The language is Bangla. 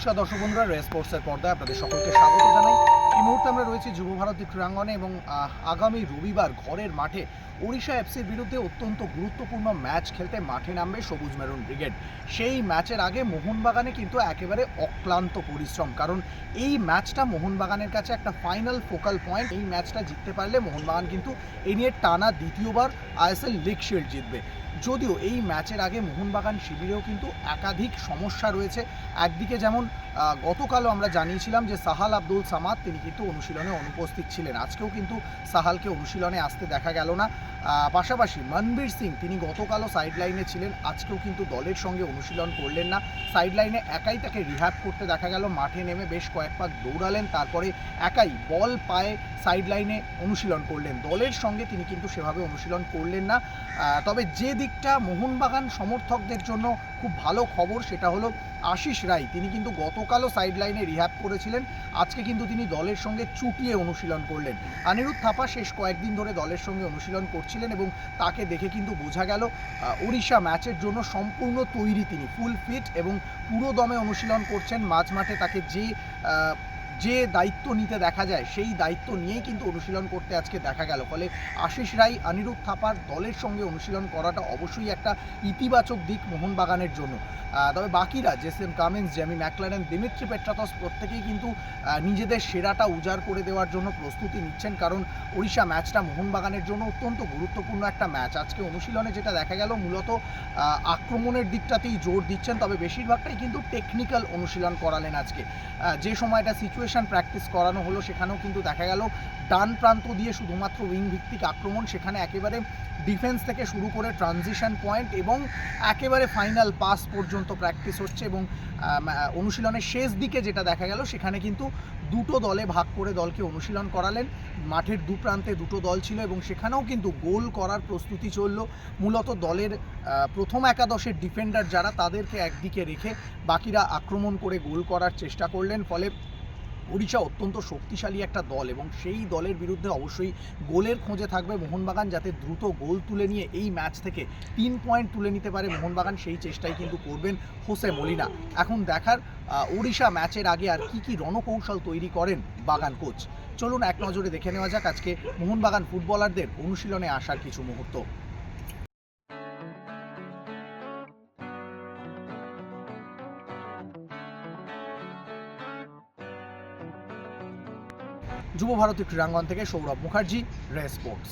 নমস্কার দর্শক বন্ধুরা রে স্পোর্টসের পর্দায় আপনাদের সকলকে স্বাগত জানাই। এই মুহূর্তে আমরা রয়েছি যুব ভারতী ক্রীড়াঙ্গনে এবং আগামী রবিবার ঘরের মাঠে ওড়িশা এফসির বিরুদ্ধে অত্যন্ত গুরুত্বপূর্ণ ম্যাচ খেলতে মাঠে নামবে সবুজ মেরুন ব্রিগেড। সেই ম্যাচের আগে মোহনবাগানে কিন্তু একেবারে অক্লান্ত পরিশ্রম, কারণ এই ম্যাচটা মোহনবাগানের কাছে একটা ফাইনাল ফোকাল পয়েন্ট এই ম্যাচটা জিততে পারলে মোহনবাগান কিন্তু এই নিয়ে টানা দ্বিতীয়বার আইএসএল লিগ শিল্ড জিতবে। যদিও এই ম্যাচের আগে মোহনবাগান শিবিরেও কিন্তু একাধিক সমস্যা রয়েছে। একদিকে যেমন গতকালও আমরা জানিয়েছিলাম যে সাহাল আব্দুল সামাদ, তিনি কিন্তু অনুশীলনে অনুপস্থিত ছিলেন। আজকেও কিন্তু সাহালকে অনুশীলনে আসতে দেখা গেল না। পাশাপাশি মনবীর সিং, তিনি গতকালও সাইড লাইনে ছিলেন, আজকেও কিন্তু দলের সঙ্গে অনুশীলন করলেন না। সাইড লাইনে একাই তাকে রিহ্যাব করতে দেখা গেল, মাঠে নেমে বেশ কয়েক পাক দৌড়ালেন, তারপরে একাই বল পায়ে সাইড লাইনে অনুশীলন করলেন। দলের সঙ্গে তিনি কিন্তু সেভাবে অনুশীলন করলেন না। তবে যে দিকটা মোহনবাগান সমর্থকদের জন্য খুব ভালো খবর সেটা হলো আশিস রায়। তিনি কিন্তু গতকালও সাইড লাইনে রিহ্যাব করেছিলেন। আজকে কিন্তু তিনি দলের সঙ্গে চুটিয়ে অনুশীলন করলেন। অনিরুদ্ধ থাপা শেষ কয়েকদিন ধরে দলের সঙ্গে অনুশীলন করছিলেন এবং তাকে দেখে কিন্তু বোঝা গেল ওড়িশা ম্যাচের জন্য সম্পূর্ণ তৈরি তিনি ফুল ফিট এবং পুরো দমে অনুশীলন করছেন। মাঝ মাঠে তাকে যে যে দায়িত্ব নিতে দেখা যায়, সেই দায়িত্ব নিয়েই কিন্তু অনুশীলন করতে আজকে দেখা গেল। ফলে আশিস রায়, অনিরুদ্ধ থাপার দলের সঙ্গে অনুশীলন করাটা অবশ্যই একটা ইতিবাচক দিক মোহনবাগানের জন্য। তবে বাকিরা Jason Cummings, Jamie Maclaren, Dimitri Petratos প্রত্যেকেই কিন্তু নিজেদের সেরাটা উজাড় করে দেওয়ার জন্য প্রস্তুতি নিচ্ছেন। কারণ ওড়িশা ম্যাচটা মোহনবাগানের জন্য অত্যন্ত গুরুত্বপূর্ণ একটা ম্যাচ। আজকে অনুশীলনে যেটা দেখা গেল, মূলত আক্রমণের দিকটাতেই জোর দিচ্ছেন। তবে বেশিরভাগটাই কিন্তু টেকনিক্যাল অনুশীলন করালেন আজকে। যে সময়টা সিচুয়েশন প্র্যাকটিস করানো হলো, সেখানেও কিন্তু দেখা গেল ডান প্রান্ত দিয়ে শুধুমাত্র উইং ভিত্তিক আক্রমণ, সেখানে একেবারে ডিফেন্স থেকে শুরু করে ট্রানজিশন পয়েন্ট এবং একেবারে ফাইনাল পাস পর্যন্ত প্র্যাকটিস হচ্ছে এবং অনুশীলনের শেষ দিকে যেটা দেখা গেল, সেখানে কিন্তু দুটো দলে ভাগ করে দলকে অনুশীলন করালেন। মাঠের দু প্রান্তে দুটো দল ছিল এবং সেখানেও কিন্তু গোল করার প্রস্তুতি চলল। মূলত দলের প্রথম একাদশের ডিফেন্ডার যারা, তাদেরকে একদিকে রেখে বাকিরা আক্রমণ করে গোল করার চেষ্টা করলেন, ফলে ওড়িশা অত্যন্ত শক্তিশালী একটা দল এবং সেই দলের বিরুদ্ধে অবশ্যই গোলের খোঁজে থাকবে মোহনবাগান যাতে দ্রুত গোল তুলে নিয়ে এই ম্যাচ থেকে তিন পয়েন্ট তুলে নিতে পারে মোহনবাগান, সেই চেষ্টাই কিন্তু করবেন হোসে মলিনা। এখন দেখার ওড়িশা ম্যাচের আগে আর কি কি রণকৌশল তৈরি করেন বাগান কোচ? চলুন এক নজরে দেখে নেওয়া যাক আজকে মোহনবাগান ফুটবলারদের অনুশীলনে আসার কিছু মুহূর্ত। যুব ভারতী ক্রীড়াঙ্গন থেকে সৌরভ মুখার্জি রে স্পোর্টস।